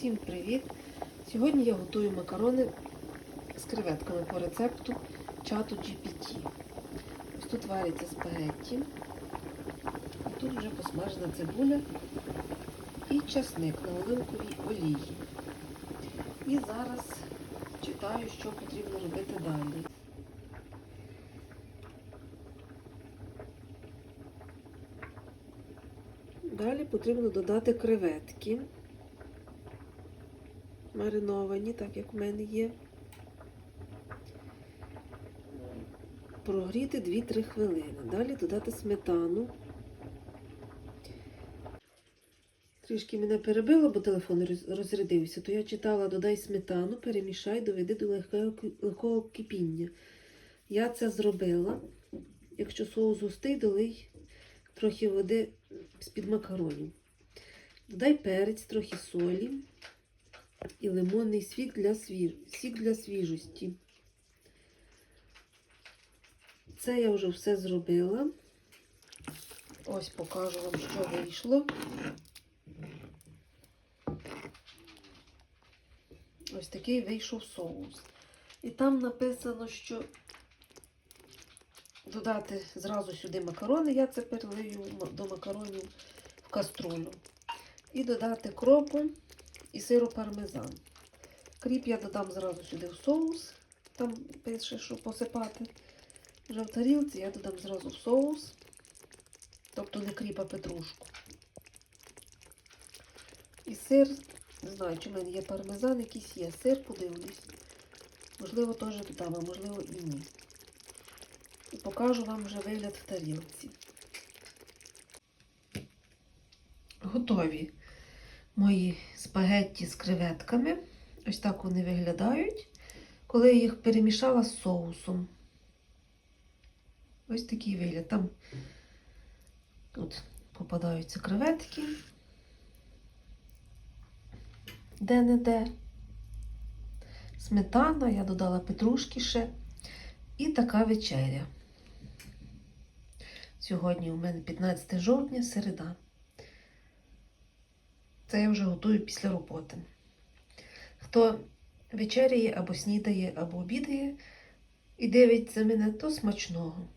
Всім привіт! Сьогодні я готую макарони з креветками по рецепту чату GPT. Ось тут вариться спагетті, а тут вже посмажена цибуля і часник на оливковій олії. І зараз читаю, що потрібно робити далі. Далі потрібно додати креветки мариновані, так як в мене є. Прогріти 2-3 хвилини. Далі додати сметану. Трішки мене перебило, бо телефон розрядився, то я читала додай сметану, перемішай, доведи до легкого, кипіння. Я це зробила. Якщо соус густий, долий трохи води з-під макаронів. Додай перець, трохи солі і лимонний сік для, свіж... сік для свіжості. Це я вже все зробила. Ось покажу вам, що вийшло. Ось такий вийшов соус. І там написано, що додати зразу сюди макарони. Я це перелию до макаронів в каструлю. І додати кропу і сиру пармезан. Кріп я додам зразу сюди в соус. Там пише, що посипати. Вже в тарілці я додам зразу в соус. Тобто не кріп, а петрушку. І сир, не знаю, чи в мене є пармезан, якийсь є. Сир подивлюсь. Можливо, теж додам, а можливо і ні. І покажу вам вже вигляд в тарілці. Готові мої спагетті з креветками. Ось так вони виглядають, коли я їх перемішала з соусом. Ось такий вигляд. Там тут попадаються креветки. Де-не-де. Сметана, я додала петрушки ще. І така вечеря. Сьогодні у мене 15 жовтня, середа. Це я вже готую після роботи. Хто вечеряє або снідає, або обідає і дивиться мене, то смачного.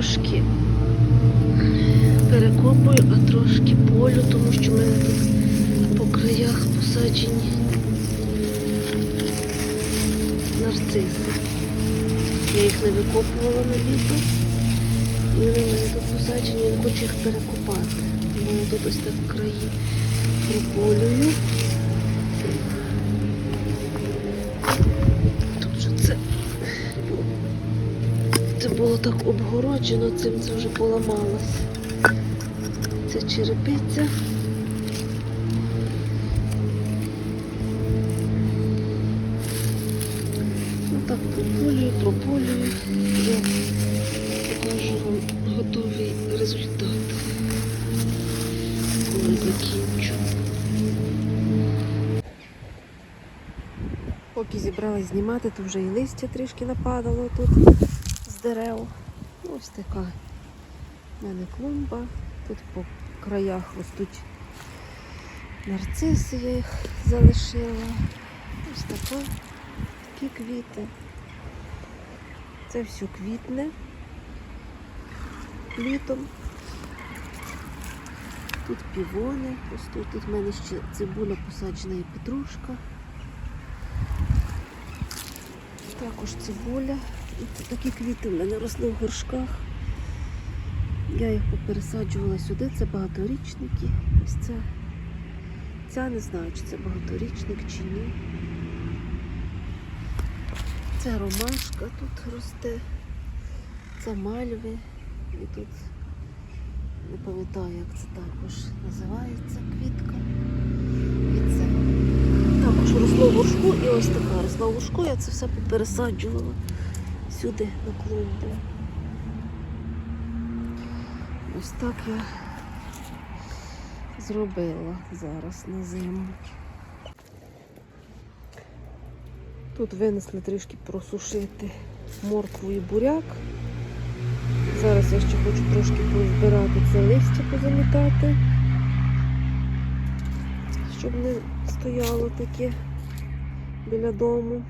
Трошки перекопую, а трошки полю, тому що в мене тут по краях посаджені нарциси. Я їх не викопувала на літо. І вони в мене тут посаджені, я хочу їх перекопати. Я тут ось так краї прополюю. Було так обгороджено, цим це вже поламалось. Це черепиця. Ну так прополюю, прополюю. Я покажу вам готовий результат. Коли закінчу. Поки зібралась знімати, то вже і листя трішки нападало тут з дерев. Ось така в мене клумба. Тут по краях ростуть нарциси, я їх залишила. Ось така, такі квіти. Це все квітне літом. Тут півони ростуть. Тут в мене ще цибуля посаджена і петрушка. Також цибуля. І такі квіти в мене росли в горшках. Я їх попересаджувала сюди, це багаторічники. Ось це. Ця не знаю, чи це багаторічник чи ні. Це ромашка тут росте. Це мальви. І тут не пам'ятаю, як це також називається квітка. Горшку і ось така росла в я це все попересаджувала сюди на клумбу. Ось так я зробила зараз на зиму. Тут винесли трішки просушити моркву і буряк. Зараз я ще хочу трошки позбирати це листя, позамітати, щоб не стояло таке біля дому.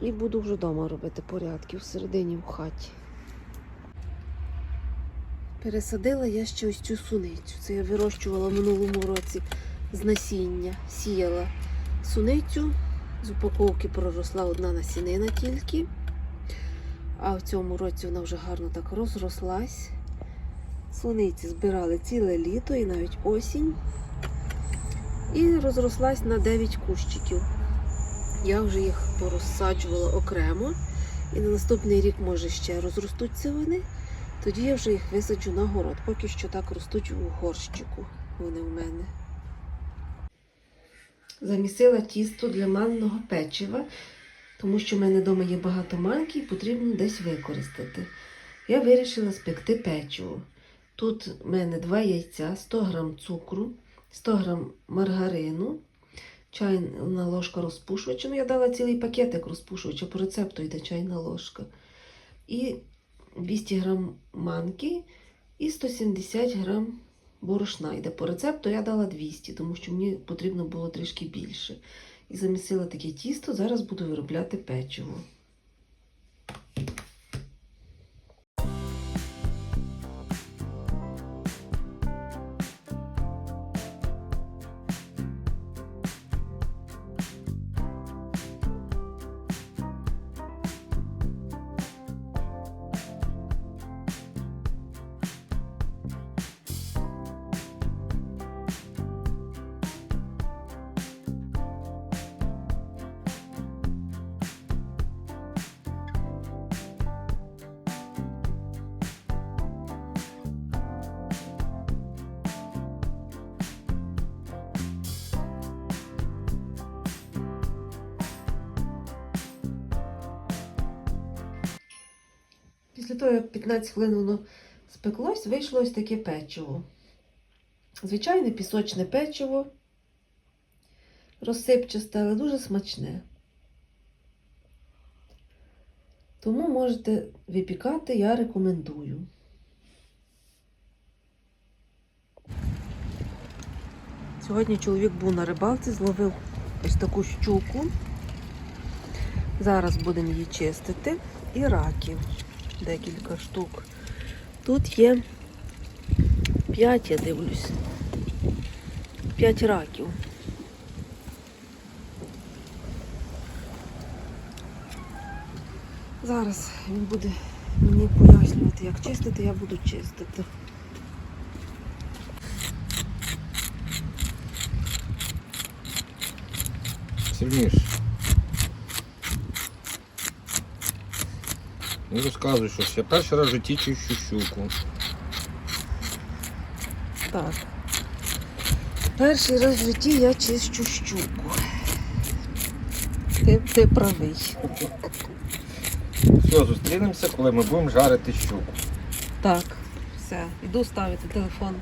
І буду вже вдома робити порядки всередині в хаті. Пересадила я ще ось цю суницю. Це я вирощувала в минулому році з насіння. Сіяла суницю, з упаковки проросла одна насінина тільки. А в цьому році вона вже гарно так розрослась. Суниці збирали ціле літо і навіть осінь. І розрослась на 9 кущиків. Я вже їх порозсаджувала окремо. І на наступний рік, може, ще розростуться вони. Тоді я вже їх висаджу на город. Поки що так ростуть у горщику. Вони в мене. Замісила тісто для манного печива, тому що в мене вдома є багато манки і потрібно десь використати. Я вирішила спекти печиво. Тут в мене два яйця, 100 г цукру, 100 г маргарину, чайна ложка розпушувача. Ну, я дала цілий пакетик розпушувача, по рецепту йде чайна ложка. І 200 г манки і 170 г борошна йде по рецепту. Я дала 200, тому що мені потрібно було трішки більше. І замісила таке тісто. Зараз буду виробляти печиво. Того, як 15 хвилин воно спеклось, вийшло ось таке печиво. Звичайне пісочне печиво, розсипчасте, але дуже смачне. Тому можете випікати, я рекомендую. Сьогодні чоловік був на рибалці, зловив ось таку щуку. Зараз будемо її чистити. І раків декілька штук. Тут є 5, я дивлюсь. 5 раків. Зараз він буде мені пояснювати, як чистити, я буду чистити. Сильніше. Не розказуй щось. Я перший раз в житті чищу щуку. Так. Перший раз в житті я чищу щуку. Ти, ти правий. Все, зустрінемося, коли ми будемо жарити щуку. Так, все. Йду ставити телефон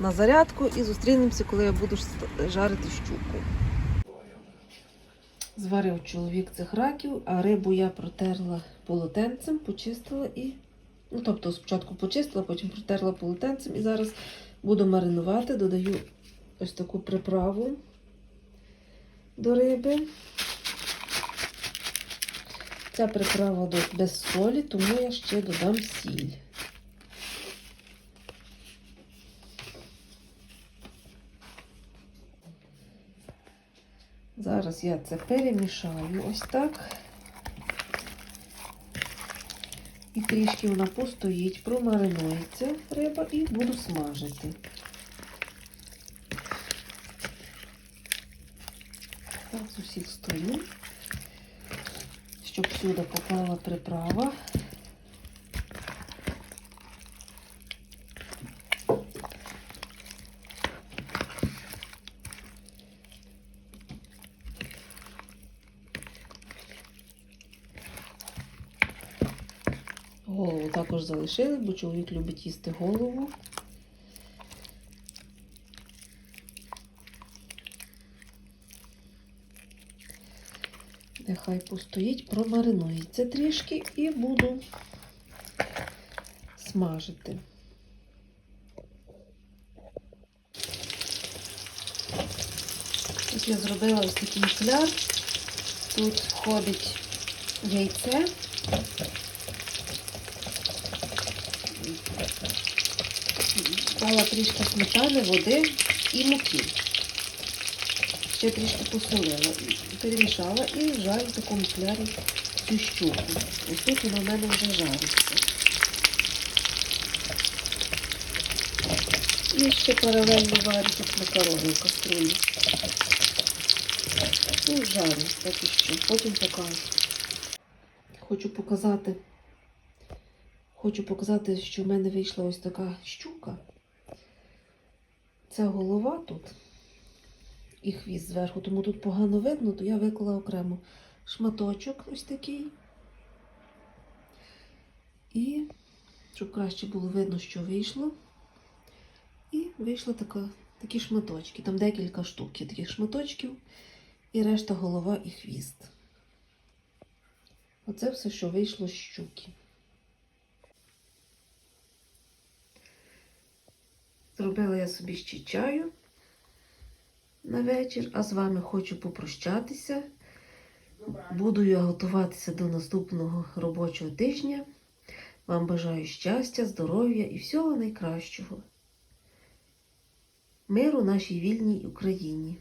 на зарядку і зустрінемося, коли я буду жарити щуку. Зварив чоловік цих раків, а рибу я протерла полотенцем, почистила і. Ну, тобто спочатку почистила, потім протерла полотенцем і зараз буду маринувати, додаю ось таку приправу до риби. Ця приправа без солі, тому я ще додам сіль. Зараз я це перемішаю ось так. І трішки вона постоїть, промаринується риба і буду смажити. Так, з усіх сторін, щоб сюди попала приправа. Голову також залишили, бо чоловік любить їсти голову. Нехай постоїть, промаринується трішки і буду смажити. Тут я зробила ось такий фляр. Тут входить яйце. Дала трішки сметани, води і муки. Ще трішки посолила, перемішала і жарю в такому флярі цю щуку. Ось тут вона в мене вже жариться. І ще паралельно варю тут макарони в каструлі. Ну, жарю поки що, потім покажу. Хочу показати, хочу показати, що в мене вийшла ось така щука. Це голова тут і хвіст зверху, тому тут погано видно, то я виклала окремо шматочок ось такий. І щоб краще було видно, що вийшло. І вийшла така, такі шматочки. Там декілька штук є таких шматочків. І решта голова і хвіст. Оце все, що вийшло з щуки. Зробила я собі ще чаю на вечір, а з вами хочу попрощатися. Буду я готуватися до наступного робочого тижня. Вам бажаю щастя, здоров'я і всього найкращого. Миру нашій вільній Україні.